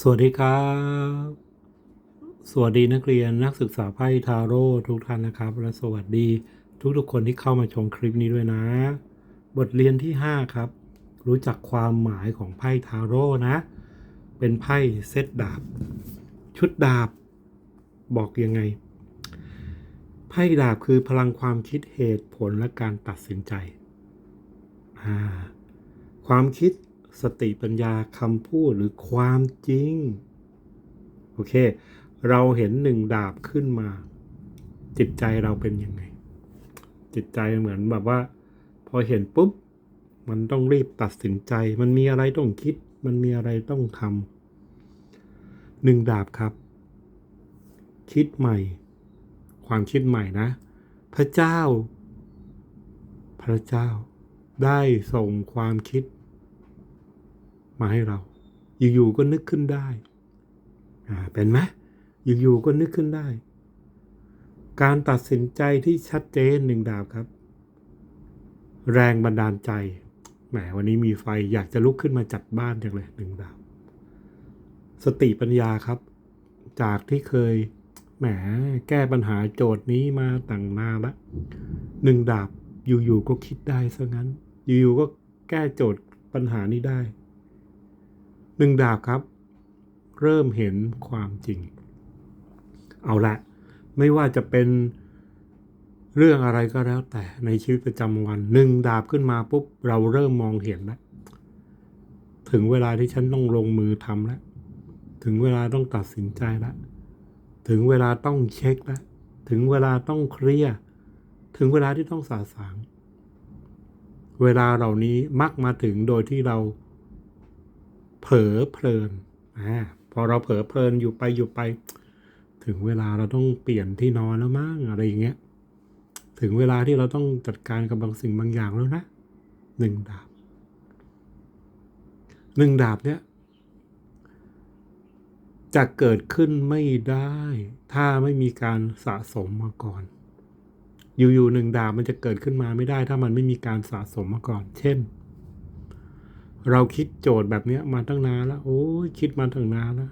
สวัสดีครับ สวัสดีนักเรียนนักศึกษาไพ่ทาโร่ทุกท่านนะครับ และสวัสดีทุกๆคนที่เข้ามาชมคลิปนี้ด้วยนะ บทเรียนที่ 5 ครับ รู้จักความหมายของไพ่ทาโร่นะ เป็นไพ่เซตดาบ ชุดดาบ บอกยังไง ไพ่ดาบคือพลังความคิดเหตุผลและการตัดสินใจ ความคิด สติปัญญาคำพูดหรือความจริง โอเค เราเห็นหนึ่งดาบขึ้นมา จิตใจเราเป็นยังไง จิตใจเหมือนแบบว่า พอเห็นปุ๊บ มันต้องรีบตัดสินใจ มันมีอะไรต้องคิด มันมีอะไรต้องทำหนึ่งดาบครับ คิดใหม่ ความคิดใหม่นะ พระเจ้า พระเจ้าได้ส่งความคิด มาให้เรา อยู่ๆก็นึกขึ้นได้เป็นไหมอยู่ๆก็นึกขึ้นได้ การตัดสินใจที่ชัดเจนหนึ่งดาบครับ แรงบันดาลใจแหมวันนี้มีไฟอยากจะลุกขึ้นมาจัดบ้านจังเลยหนึ่งดาบ สติปัญญาครับ จากที่เคยแหมแก้ปัญหาโจทย์นี้มาตั้งนานละหนึ่งดาบอยู่ๆก็คิดได้ซะงั้น อยู่ๆก็แก้โจทย์ปัญหานี้ได้ หนึ่งดาบครับ เริ่มเห็นความจริง เอาละ ไม่ว่าจะเป็นเรื่องอะไรก็แล้วแต่ในชีวิตประจำวันหนึ่งดาบขึ้นมาปุ๊บ เราเริ่มมองเห็นแล้ว ถึงเวลาที่ฉันต้องลงมือทำแล้ว ถึงเวลาต้องตัดสินใจแล้ว ถึงเวลาต้องเช็คแล้ว ถึงเวลาต้องเคลียร์ ถึงเวลาที่ต้องสาสาง เวลาเหล่านี้มักมาถึงโดยที่เรา เผลอเพลินอ่าพอเราเผลอเพลินอยู่ไปอยู่ไป ถึงเวลาเราต้องเปลี่ยนที่นอนแล้วมั้งอะไรอย่างเงี้ย ถึงเวลาที่เราต้องจัดการกับบางสิ่งบางอย่างแล้วนะหนึ่งดาบหนึ่งดาบเนี่ยจะเกิดขึ้นไม่ได้ ถ้าไม่มีการสะสมมาก่อน อยู่ๆหนึ่งดาบมันจะเกิดขึ้นมาไม่ได้ ถ้ามันไม่มีการสะสมมาก่อน เช่น เราคิดโจทย์แบบเนี้ยมาตั้งนานแล้ว โอ้ยคิดมาตั้งนานแล้ว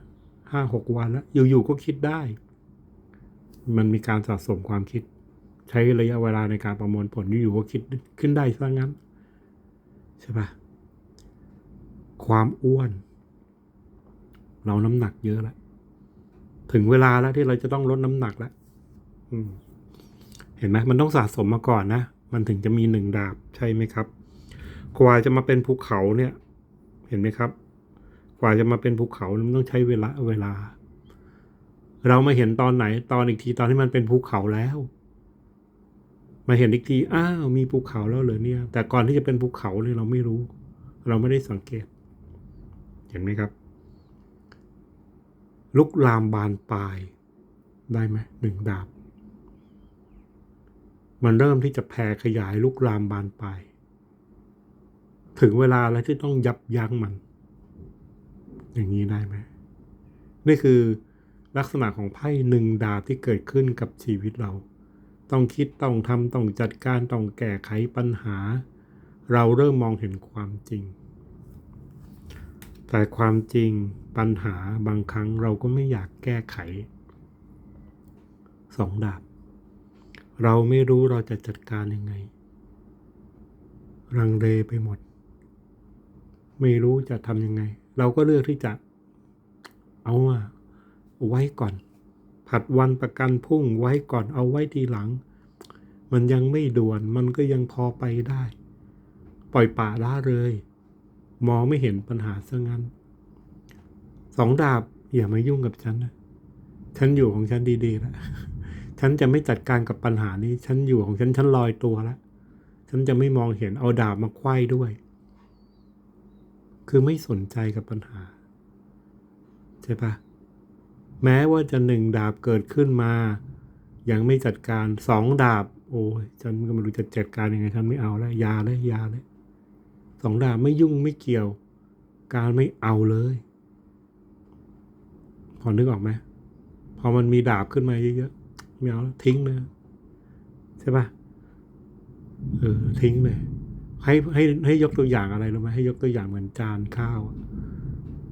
ห้าหกวันแล้ว อยู่ๆก็คิดได้ มันมีการสะสมความคิด ใช้ระยะเวลาในการประมวลผลอยู่ๆก็คิดขึ้นได้ซะงั้น ใช่ปะความอ้วน เราน้ำหนักเยอะแล้วถึงเวลาแล้วที่เราจะต้องลดน้ำหนักแล้วเห็นไหมมันต้องสะสมมาก่อนนะ มันถึงจะมีหนึ่งดาบใช่ไหมครับ กว่าจะมาเป็นภูเขาเนี่ย เห็นไหมครับ กว่าจะมาเป็นภูเขามันต้องใช้เวลาเวลา เรามาเห็นตอนไหน ตอนอีกทีตอนที่มันเป็นภูเขาแล้ว มาเห็นอีกทีอ้าวมีภูเขาแล้วเหรอเนี่ย แต่ก่อนที่จะเป็นภูเขาเนี่ยเราไม่รู้ เราไม่ได้สังเกต เห็นไหมครับ ลุกลามบานปลายได้ไหมหนึ่งดาบ มันเริ่มที่จะแผ่ขยายลุกลามบานปลาย ถึงเวลาแล้วที่ต้องยับยั้งมัน อย่างนี้ได้ไหมนี่คือลักษณะของไพ่หนึ่งดาบที่เกิดขึ้นกับชีวิตเรา ต้องคิดต้องทำต้องจัดการต้องแก้ไขปัญหา เราเริ่มมองเห็นความจริง แต่ความจริงปัญหาบางครั้งเราก็ไม่อยากแก้ไขสองดาบ เราไม่รู้เราจะจัดการยังไง รังเลไปหมด ไม่รู้จะทำยังไง เราก็เลือกที่จะ เอาอะไว้ก่อน ผัดวันประกันพรุ่งไว้ก่อนเอาไว้ทีหลัง มันยังไม่ด่วนมันก็ยังพอไปได้ ปล่อยป่าละเลย มองไม่เห็นปัญหาซะงั้น สองดาบอย่ามายุ่งกับฉันนะฉันอยู่ของฉันดีๆแล้วฉันจะไม่จัดการกับปัญหานี้ ฉันอยู่ของฉัน ฉันลอยตัวแล้ว ฉันจะไม่มองเห็นเอาดาบมาไขว้ด้วย คือไม่สนใจกับปัญหา ใช่ปะแม้ว่าจะหนึ่งดาบเกิดขึ้นมา ยังไม่จัดการสองดาบ โอ้ยฉันก็ไม่รู้จะจัดการยังไงฉันไม่เอาแล้วยาเลยยาเลยสองดาบไม่ยุ่งไม่เกี่ยว การไม่เอาเลยพอนึกออกไหมพอมันมีดาบขึ้นมาเยอะๆไม่เอาแล้วทิ้งเลยใช่ปะเออทิ้งเลย ให้ให้ให้ยกตัวอย่างอะไรรู้ไหมให้ยกตัวอย่างเหมือนจานข้าว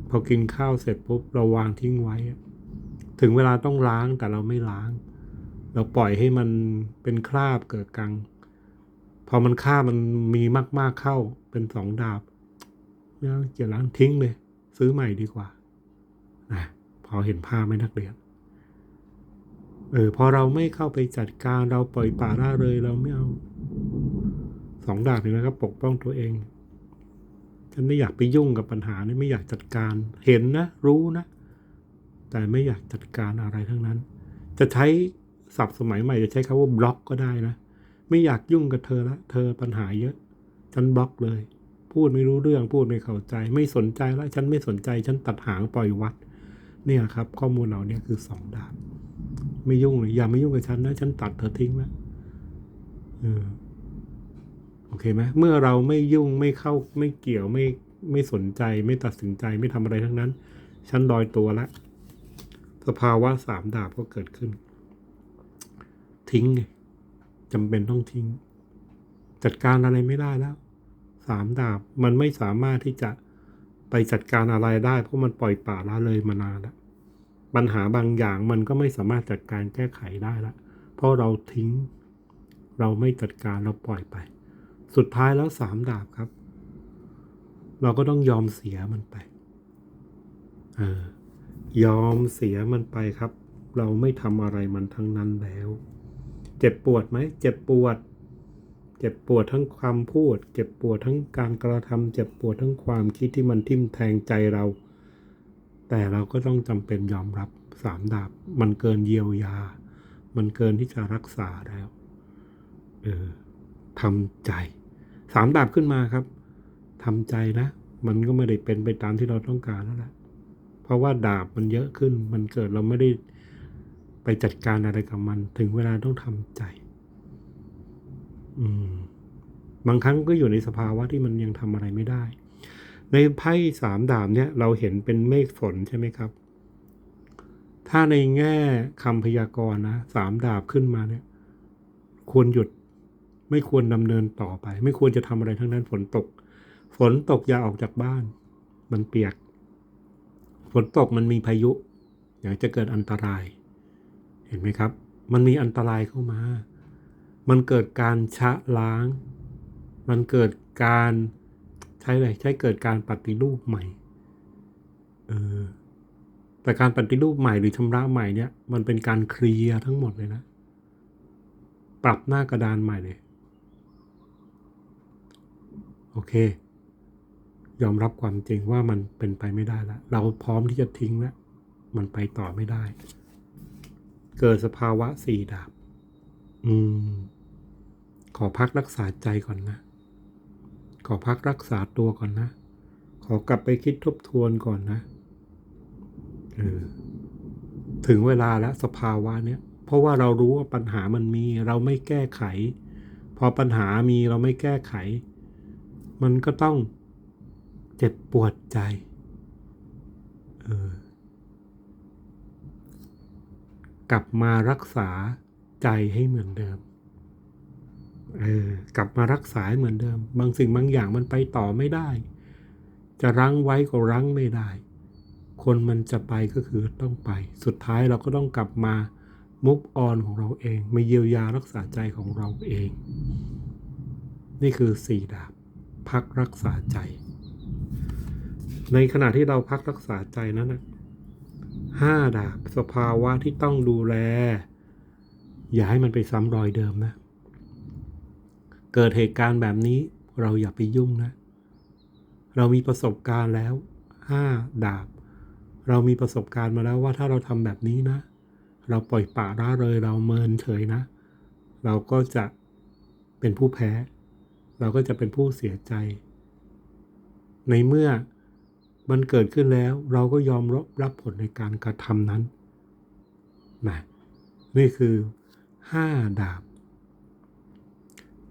พอกินข้าวเสร็จปุ๊บเราวางทิ้งไว้ ถึงเวลาต้องล้างแต่เราไม่ล้าง เราปล่อยให้มันเป็นคราบเกิดกัง พอมันครามันมีมาก ๆเข้าเป็นสองดาบไม่เอาจะล้างทิ้งเลย ซื้อใหม่ดีกว่านะพอเห็นภาพไหมนักเรียนเออพอเราไม่เข้าไปจัดการเราปล่อยป่าละเลยเราไม่เอา สองดาบเห็นไหมครับ ปกป้องตัวเอง ฉันไม่อยากไปยุ่งกับปัญหานี่ไม่อยากจัดการ เห็นนะ รู้นะ แต่ไม่อยากจัดการอะไรทั้งนั้น จะใช้ศัพท์สมัยใหม่จะใช้คำว่าบล็อกก็ได้นะ ไม่อยากยุ่งกับเธอละ เธอปัญหาเยอะ ฉันบล็อกเลย พูดไม่รู้เรื่อง พูดไม่เข้าใจ ไม่สนใจละ ฉันไม่สนใจ ฉันตัดหางปล่อยวัด เนี่ยครับ ข้อมูลเหล่านี้คือสองดาบ ไม่ยุ่งเลยอย่าไมายุ่งกับฉันนะ ฉันตัดเธอทิ้งแล้วเออ โอเคไหมเมื่อเราไม่ยุ่งไม่เข้าไม่เกี่ยวไม่ไม่สนใจไม่ตัดสินใจไม่ทำอะไรทั้งนั้น ฉันลอยตัวละ สภาวะสามดาบก็เกิดขึ้น ทิ้งไงจำเป็นต้องทิ้ง จัดการอะไรไม่ได้แล้วสามดาบมันไม่สามารถที่จะไปจัดการอะไรได้ เพราะมันปล่อยป่าละเลยมานานแล้วปัญหาบางอย่างมันก็ไม่สามารถจัดการแก้ไขได้ละเพราะเราทิ้ง เราไม่จัดการเราปล่อยไป สุดท้ายแล้วสามดาบครับ เราก็ต้องยอมเสียมันไปเออยอมเสียมันไปครับ เราไม่ทำอะไรมันทั้งนั้นแล้ว เจ็บปวดไหมเจ็บปวด เจ็บปวดทั้งความพูด เจ็บปวดทั้งการกระทำเจ็บปวดทั้งความคิดที่มันทิ่มแทงใจเรา แต่เราก็ต้องจำเป็นยอมรับสามดาบ มันเกินเยียวยา มันเกินที่จะรักษาแล้ว เออทำใจ สามดาบขึ้นมาครับทำใจนะ มันก็ไม่ได้เป็นไปตามที่เราต้องการแล้วแหละเพราะว่าดาบมันเยอะขึ้น มันเกิดเราไม่ได้ไปจัดการอะไรกับมัน ถึงเวลาต้องทำใจ อืม บางครั้งก็อยู่ในสภาวะที่มันยังทำอะไรไม่ได้ ในไพ่สามดาบเนี่ย เราเห็นเป็นเมฆฝนใช่ไหมครับ ถ้าในแง่คำพยากรณ์นะสามดาบขึ้นมาเนี่ย ควรหยุด ไม่ควรดำเนินต่อไป ไม่ควรจะทำอะไรทั้งนั้นฝนตก ฝนตกอย่าออกจากบ้าน มันเปียก ฝนตกมันมีพายุ อย่างจะเกิดอันตราย เห็นไหมครับ มันมีอันตรายเข้ามา มันเกิดการชะล้าง มันเกิดการใช้อะไรใช้เกิดการปฏิรูปใหม่เออแต่การปฏิรูปใหม่หรือชำระใหม่เนี่ย มันเป็นการเคลียร์ทั้งหมดเลยนะ ปรับหน้ากระดานใหม่เลย อเค ยอมรับความจริงว่ามันเป็นไปไม่ได้แล้วเราพร้อมที่จะทิ้งแล้วมันไปต่อไม่ได้ เกิดสภาวะสี่ดาบ อืม ขอพักรักษาใจก่อนนะ ขอพักรักษาตัวก่อนนะ ขอกลับไปคิดทบทวนก่อนนะเออถึงเวลาแล้วสภาวะเนี้ยเพราะว่าเรารู้ว่าปัญหามันมี เราไม่แก้ไข พอปัญหามีเราไม่แก้ไข มันก็ต้องเจ็บปวดใจ เออ กลับมารักษาใจให้เหมือนเดิม เออ กลับมารักษาเหมือนเดิม บางสิ่งบางอย่างมันไปต่อไม่ได้ จะรั้งไว้ก็รั้งไม่ได้ คนมันจะไปก็คือต้องไป สุดท้ายเราก็ต้องกลับมามุฟออนของเราเอง มาเยียวยารักษาใจของเราเอง นี่คือสี่ดาบ พักรักษาใจ ในขณะที่เราพักรักษาใจนั้นนะห้าดาบสภาวะที่ต้องดูแล อย่าให้มันไปซ้ำรอยเดิมนะ เกิดเหตุการณ์แบบนี้เราอย่าไปยุ่งนะ เรามีประสบการณ์แล้วห้าดาบ เรามีประสบการณ์มาแล้วว่าถ้าเราทำแบบนี้นะ เราปล่อยป่าร่าเลยเราเมินเฉยนะ เราก็จะเป็นผู้แพ้ เราก็จะเป็นผู้เสียใจ ในเมื่อมันเกิดขึ้นแล้วเราก็ยอมรับรับผลในการกระทำนั้นนะนี่คือห้าดาบ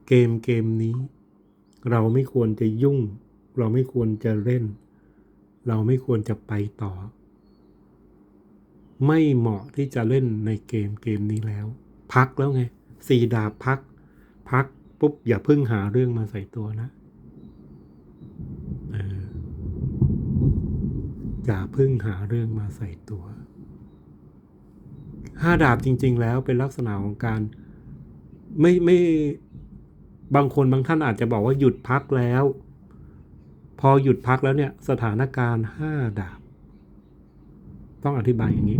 เกมเกมนี้ เราไม่ควรจะยุ่ง เราไม่ควรจะเล่น เราไม่ควรจะไปต่อ ไม่เหมาะที่จะเล่นในเกมเกมนี้แล้ว พักแล้วไงสี่ดาบพัก พัก ปุ๊บอย่าเพิ่งหาเรื่องมาใส่ตัวนะอออย่าเพิ่งหาเรื่องมาใส่ตัวห้าดาบจริง ๆ แล้วเป็นลักษณะของการไม่ไม่บางคนบางท่านอาจจะบอกว่าหยุดพักแล้ว พอหยุดพักแล้วเนี่ยสถานการณ์ห้าดาบ ต้องอธิบายอย่างนี้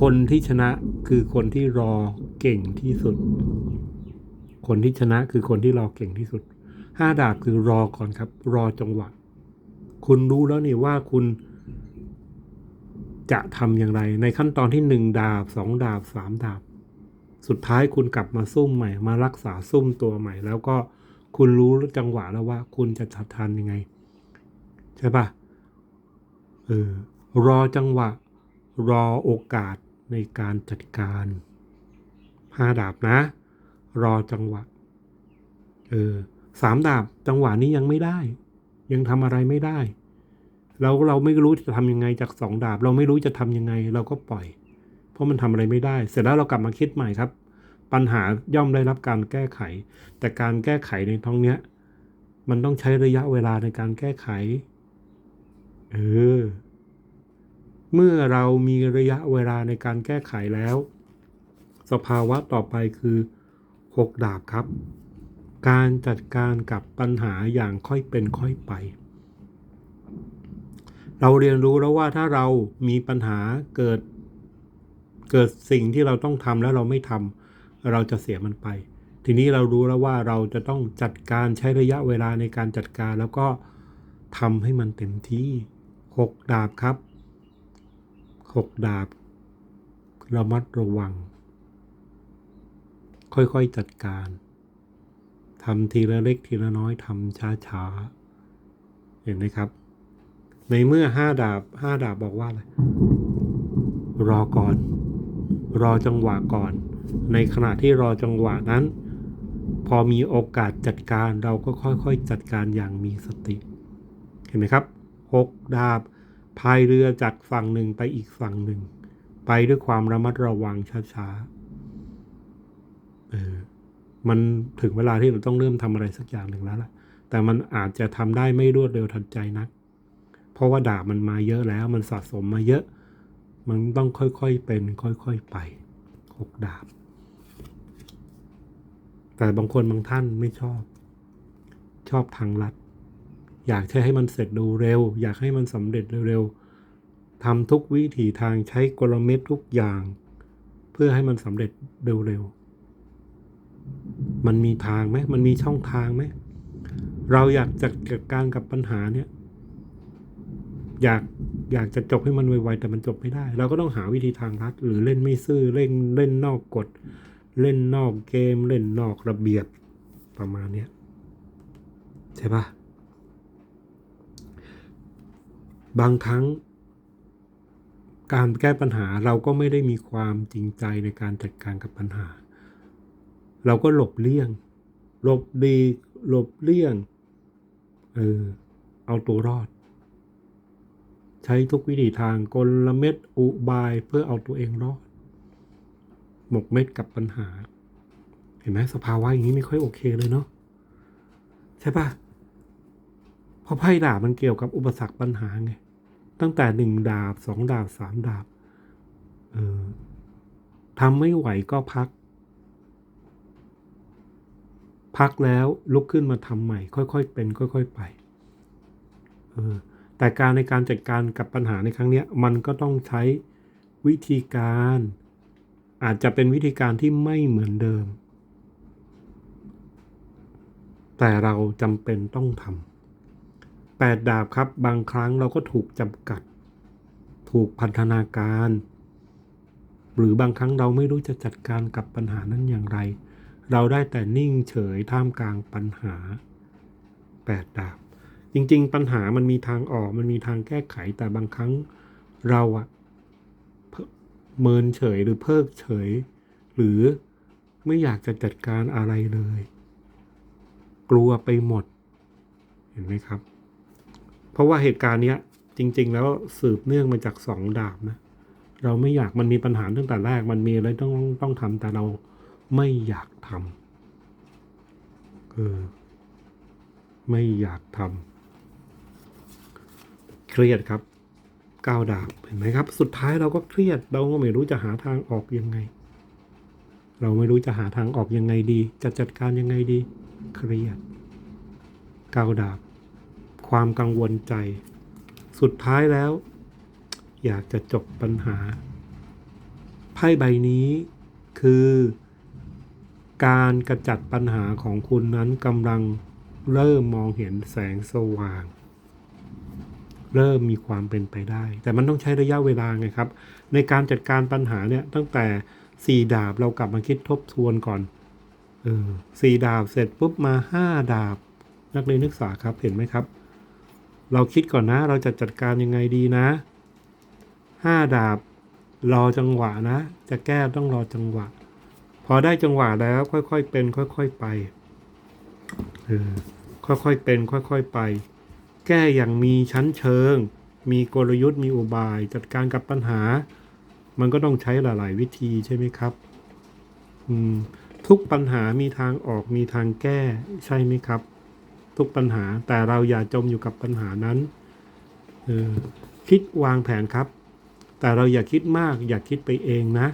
คนที่ชนะคือคนที่รอเก่งที่สุด คนที่ชนะคือคนที่รอเก่งที่สุดห้าดาบคือรอก่อนครับ รอจังหวะ คุณรู้แล้วนี่ว่าคุณจะทำอย่างไร ในขั้นตอนที่หนึ่งดาบสองดาบสามดาบ สุดท้ายคุณกลับมาซุ่มใหม่ มารักษาซุ่มตัวใหม่ แล้วก็คุณรู้จังหวะแล้วว่า คุณจะทัดทันยังไง ใช่ปะเออรอจังหวะ รอโอกาสในการจัดการห้าดาบนะ รอจังหวะ เออสามดาบจังหวะนี้ยังไม่ได้ ยังทำอะไรไม่ได้ เราเราไม่รู้จะทำยังไงจากสองดาบ เราไม่รู้จะทำยังไง เราก็ปล่อย เพราะมันทำอะไรไม่ได้ เสร็จแล้วเรากลับมาคิดใหม่ครับ ปัญหาย่อมได้รับการแก้ไข แต่การแก้ไขในท้องเนี้ย มันต้องใช้ระยะเวลาในการแก้ไข เออ เมื่อเรามีระยะเวลาในการแก้ไขแล้ว สภาวะต่อไปคือ หกดาบครับ การจัดการกับปัญหาอย่างค่อยเป็นค่อยไป เราเรียนรู้แล้วว่าถ้าเรามีปัญหาเกิด เกิดสิ่งที่เราต้องทำแล้วเราไม่ทำเราจะเสียมันไป ทีนี้เรารู้แล้วว่าเราจะต้องจัดการใช้ระยะเวลาในการจัดการแล้วก็ทำให้มันเต็มที่หกดาบครับหกดาบระมัดระวัง ค่อยๆจัดการทำทีละเล็กทีละน้อยทำช้าๆ เห็นไหมครับ ในเมื่อห้าดาบห้าดาบบอกว่าอะไรรอก่อน รอจังหวะก่อน ในขณะที่รอจังหวะนั้น พอมีโอกาสจัดการเราก็ค่อยๆจัดการอย่างมีสติ เห็นไหมครับหกดาบพายเรือจากฝั่งหนึ่งไปอีกฝั่งหนึ่ง ไปด้วยความระมัดระวังช้าๆ เออมันถึงเวลาที่เราต้องเริ่มทำอะไรสักอย่างหนึ่งแล้วล่ะ แต่มันอาจจะทำได้ไม่รวดเร็วทันใจนัก เพราะว่าดาบมันมาเยอะแล้วมันสะสมมาเยอะ มันต้องค่อยๆเป็น ค่อยๆไปหกดาบ แต่บางคนบางท่านไม่ชอบ ชอบทางลัด อยากให้มันเสร็จดูเร็ว อยากให้มันสำเร็จเร็วๆทำทุกวิถีทางใช้กลเม็ดทุกอย่าง เพื่อให้มันสำเร็จเร็วๆ มันมีทางไหมมันมีช่องทางไหมเราอยากจัดการกับปัญหาเนี่ย อยากอยากจะจบให้มันไวๆแต่มันจบไม่ได้ เราก็ต้องหาวิธีทางลัดหรือเล่นไม่ซื่อเล่นเล่นนอกกฎ เล่นนอกเกม เล่นนอกระเบียบประมาณเนี้ยใช่ปะบางครั้ง การแก้ปัญหาเราก็ไม่ได้มีความจริงใจในการจัดการกับปัญหา เราก็หลบเลี่ยง หลบดีหลบเลี่ยง เออ เอาตัวรอด ใช้ทุกวิธีทางกลเม็ดอุบายเพื่อเอาตัวเองรอด หมกเม็ดกับปัญหา เห็นไหมสภาวะอย่างนี้ไม่ค่อยโอเคเลยเนาะใช่ปะเพราะไพ่ดาบมันเกี่ยวกับอุปสรรคปัญหาไง ตั้งแต่หนึ่งดาบสองดาบสามดาบ เออทำไม่ไหวก็พัก พักแล้วลุกขึ้นมาทำใหม่ ค่อยๆเป็น ค่อย ๆไปออแต่การในการจัดการกับปัญหาในครั้งนี้มันก็ต้องใช้วิธีการ อาจจะเป็นวิธีการที่ไม่เหมือนเดิม แต่เราจำเป็นต้องทำแปดดาบครับบางครั้งเราก็ถูกจำกัด ถูกพันธนาการ หรือบางครั้งเราไม่รู้จะจัดการกับปัญหานั้นอย่างไร เราได้แต่นิ่งเฉยท่ามกลางปัญหาแปดดาบ จริง ๆ ปัญหามันมีทางออกมันมีทางแก้ไขแต่บางครั้งเราอะเพิเมินเฉยหรือเพิกเฉย หรือไม่อยากจะจัดการอะไรเลย กลัวไปหมด เห็นไหมครับ เพราะว่าเหตุการณ์เนี้ยจริง ๆ แล้วสืบเนื่องมาจากสองดาบนะเราไม่อยากมันมีปัญหาตั้งแต่แรก มันมีอะไรต้องต้องทำแต่เรา ไม่อยากทำเออไม่อยากทำเคเครียดครับก้าวดาบเห็นไหมครับ สุดท้ายเราก็เครียด เราก็ไม่รู้จะหาทางออกยังไง เราไม่รู้จะหาทางออกยังไงดี จะจัดการยังไงดี เครียดก้าวดาบ ความกังวลใจ สุดท้ายแล้ว อยากจะจบปัญหาไพ่ใบนี้คือ การกระจัดปัญหาของคุณนั้นกำลังเริ่มมองเห็นแสงสว่าง เริ่มมีความเป็นไปได้ แต่มันต้องใช้ระยะเวลาไงครับ ในการจัดการปัญหาเนี่ยตั้งแต่สี่ดาบเรากลับมาคิดทบทวนก่อนเออสี่ดาบเสร็จปุ๊บมาห้าดาบ นักเรียนนักศึกษาครับเห็นไหมครับ เราคิดก่อนนะ เราจะจัดการยังไงดีนะห้าดาบ รอจังหวะนะ จะแก้ต้องรอจังหวะ อได้จังหวะแล้วค่อยๆเป็น ค่อยๆไปเออค่อยๆเป็น ค่อยๆไป แก้อย่างมีชั้นเชิง มีกลยุทธ์มีอุบาย จัดการกับปัญหา มันก็ต้องใช้หลายๆวิธีใช่ไหมครับอืมทุกปัญหามีทางออกมีทางแก้ใช่ไหมครับ ทุกปัญหาแต่เราอย่าจมอยู่กับปัญหานั้นคิดวางแผนครับ แต่เราอย่าคิดมากอย่าคิดไปเองนะ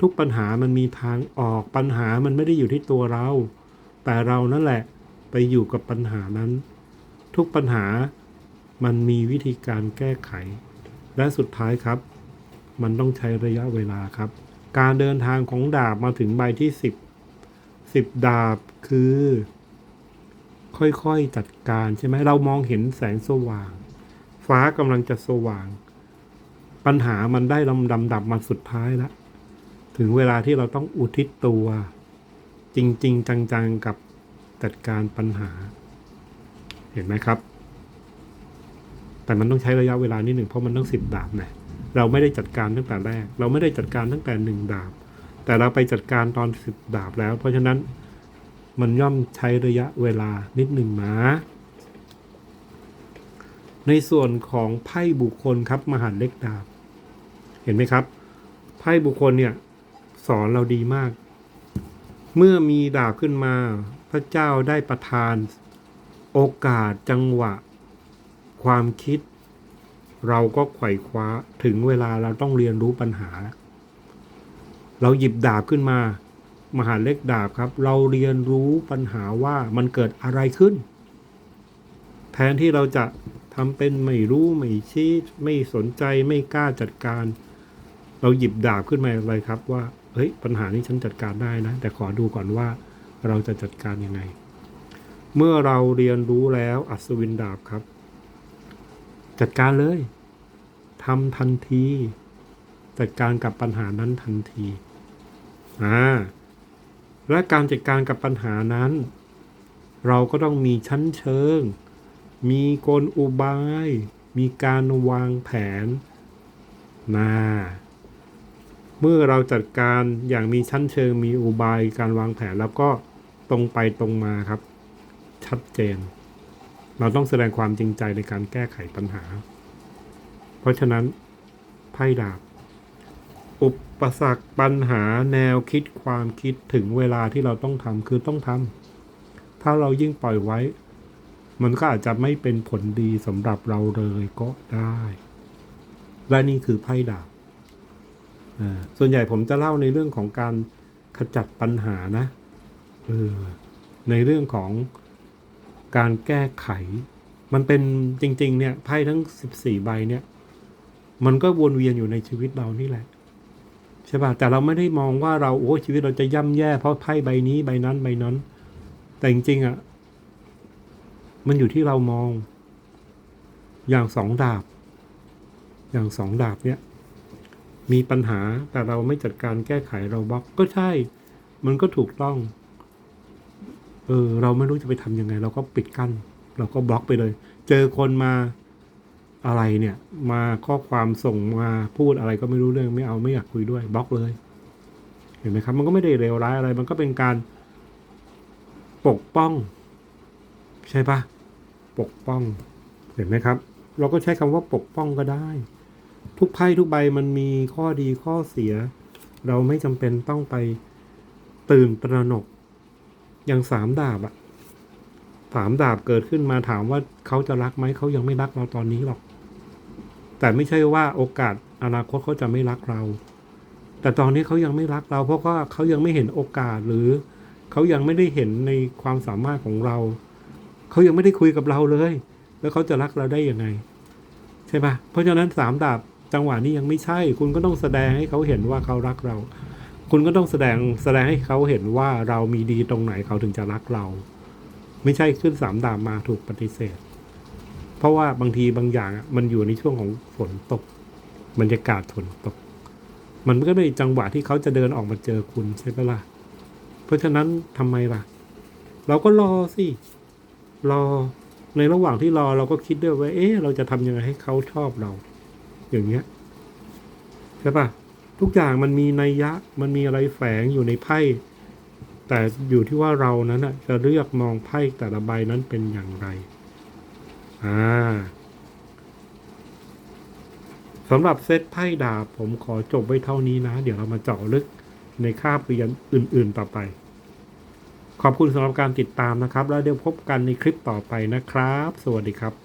ทุกปัญหามันมีทางออกปัญหามันไม่ได้อยู่ที่ตัวเรา แต่เรานั่นแหละไปอยู่กับปัญหานั้น ทุกปัญหามันมีวิธีการแก้ไข และสุดท้ายครับ มันต้องใช้ระยะเวลาครับ การเดินทางของดาบมาถึงใบที่สิบสิบดาบคือ ค่อยๆจัดการใช่ไหมเรามองเห็นแสงสว่าง ฟ้ากำลังจะสว่าง ปัญหามันได้ลำดำดับมาสุดท้ายแล้ว ถึงเวลาที่เราต้องอุทิศตัว จริง ๆ จัง ๆ กับจัดการปัญหา เห็นไหมครับ แต่มันต้องใช้ระยะเวลานิดหนึ่งเพราะมันต้องสิบดาบนะเราไม่ได้จัดการตั้งแต่แรก เราไม่ได้จัดการตั้งแต่หนึ่งดาบ แต่เราไปจัดการตอนสิบดาบแล้ว เพราะฉะนั้นมันย่อมใช้ระยะเวลานิดหนึ่งนะในส่วนของไพ่บุคคลครับมหาเล็กดาบ เห็นไหมครับ ไพ่บุคคลเนี่ย สอนเราดีมาก เมื่อมีดาบขึ้นมา พระเจ้าได้ประทาน โอกาสจังหวะ ความคิด เราก็ไขว่คว้าถึงเวลาเราต้องเรียนรู้ปัญหา เราหยิบดาบขึ้นมา มหาเล็กดาบครับ เราเรียนรู้ปัญหาว่ามันเกิดอะไรขึ้น แทนที่เราจะทำเป็นไม่รู้ไม่ชี้ไม่สนใจไม่กล้าจัดการ เราหยิบดาบขึ้นมาเลยครับว่า เฮ้ยปัญหานี้ฉันจัดการได้นะ แต่ขอดูก่อนว่าเราจะจัดการยังไง เมื่อเราเรียนรู้แล้วอัศวินดาบครับ จัดการเลยทำทันที จัดการกับปัญหานั้นทันทีอ่าและการจัดการกับปัญหานั้น เราก็ต้องมีชั้นเชิง มีกลอุบาย มีการวางแผนนะ เมื่อเราจัดการอย่างมีชั้นเชิงมีอุบายการวางแผน แล้วก็ตรงไปตรงมาครับ ชัดเจน เราต้องแสดงความจริงใจในการแก้ไขปัญหา เพราะฉะนั้นไพ่ดาบ อุปสรรคปัญหาแนวคิดความคิดถึงเวลาที่เราต้องทำคือต้องทำถ้าเรายิ่งปล่อยไว้ มันก็อาจจะไม่เป็นผลดีสำหรับเราเลยก็ได้ และนี่คือไพ่ดาบ ส่วนใหญ่ผมจะเล่าในเรื่องของการขจัดปัญหานะในเรื่องของการแก้ไข มันเป็นจริง ๆ เนี่ยไพ่ทั้งสิบสี่ใบเนี่ย มันก็วนเวียนอยู่ในชีวิตเรานี่แหละใช่ป่ะแต่เราไม่ได้มองว่าเราโอ้ชีวิตเราจะย่ำแย่ เพราะไพ่ใบนี้ใบนั้นใบนั้น แต่จริงๆอะมันอยู่ที่เรามอง อย่างสองดาบ อย่างสองดาบเนี่ย มีปัญหาแต่เราไม่จัดการแก้ไขเราบล็อกก็ใช่ มันก็ถูกต้อง เออ เราไม่รู้จะไปทำยังไง เราก็ปิดกั้น เราก็บล็อกไปเลย เจอคนมาอะไรเนี่ย มาข้อความส่งมาพูดอะไรก็ไม่รู้เรื่องไม่เอาไม่อยากคุยด้วยบล็อกเลย เห็นไหมครับ มันก็ไม่ได้เลวร้ายอะไร มันก็เป็นการปกป้อง ใช่ปะปกป้อง เห็นไหมครับ เราก็ใช้คำว่าปกป้องก็ได้ ทุกไพ่ทุกใบมันมีข้อดีข้อเสีย เราไม่จำเป็นต้องไปตื่นตระหนก อย่างสามดาบอะสามดาบเกิดขึ้นมาถามว่าเขาจะรักไหมเขายังไม่รักเราตอนนี้หรอก แต่ไม่ใช่ว่าโอกาสอนาคตเขาจะไม่รักเรา แต่ตอนนี้เขายังไม่รักเรา เพราะว่าเขายังไม่เห็นโอกาสหรือเขายังไม่ได้เห็นในความสามารถของเรา เขายังไม่ได้คุยกับเราเลย แล้วเขาจะรักเราได้ยังไง ใช่ปะเพราะฉะนั้นสามดาบ จังหวะนี้ยังไม่ใช่ คุณก็ต้องแสดงให้เขาเห็นว่าเขารักเรา คุณก็ต้องแสดงแสดงให้เขาเห็นว่าเรามีดีตรงไหนเขาถึงจะรักเรา ไม่ใช่ขึ้นสามดาบมาถูกปฏิเสธ เพราะว่าบางทีบางอย่างมันอยู่ในช่วงของฝนตกบรรยากาศฝนตก มันก็เลยจังหวะที่เขาจะเดินออกมาเจอคุณใช่ไหมล่ะ เพราะฉะนั้นทำไมล่ะ เราก็รอสิรอในระหว่างที่รอเราก็คิดด้วยว่า เอ๊ะ เราจะทำยังไงให้เขาชอบเรา อย่างเงี้ยใช่ปะทุกอย่างมันมีนัยยะมันมีอะไรแฝงอยู่ในไพ่ แต่อยู่ที่ว่าเรานั้นจะเลือกมองไพ่แต่ละใบนั้นเป็นอย่างไรอ่าสำหรับเซตไพ่ดาบผมขอจบไว้เท่านี้นะ เดี๋ยวเรามาเจาะลึกในคาบเรียนอื่น ๆ ต่อไป ขอบคุณสำหรับการติดตามนะครับ แล้วเดี๋ยวพบกันในคลิปต่อไปนะครับ สวัสดีครับ